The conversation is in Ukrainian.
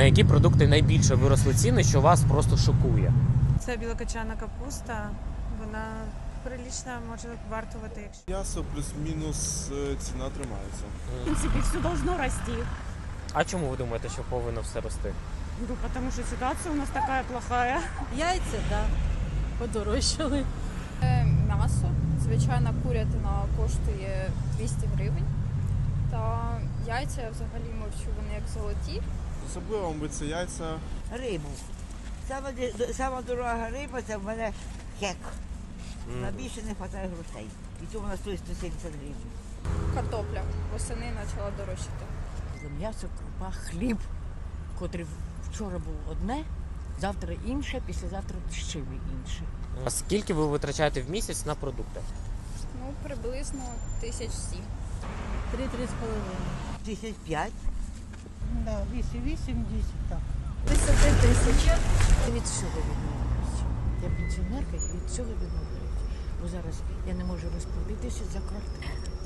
на які продукти найбільше виросли ціни, що вас просто шокує? Це білокачана капуста. Вона прилічна може вартувати, якщо М'ясо плюс-мінус е, ціна тримається. В принципе, все должно расти. А чому ви думаєте, що повинно все рости? Ну, потому что ситуация у нас такая плохая. Яйця, так. Да. Подорожчали. Е, М'ясо, звичайна курятина коштує 200 гривень. Та яйця я взагалі мовчу, вони як золоті. Особливо, мабуть, це яйця. Рибу. Сама, сама дорога риба це в мене хек. На більше не вистачає грошей. І то вона стоїть 170 гривень. Картопля восени почала дорожчати. М'ясо, крупа, хліб, котрий вчора був одне, завтра інше, післязавтра ще інше. А скільки ви витрачаєте в місяць на продукти? Ну, приблизно тисяч сім. Три-три з половиною. Тисяч п'ять. Да, вісім, вісім, десять, так. 10 тисяч. Від всього відмовляюся. Я пенсіонерка і від цього відмовляюся. Бо зараз я не можу розплатитися за квартиру.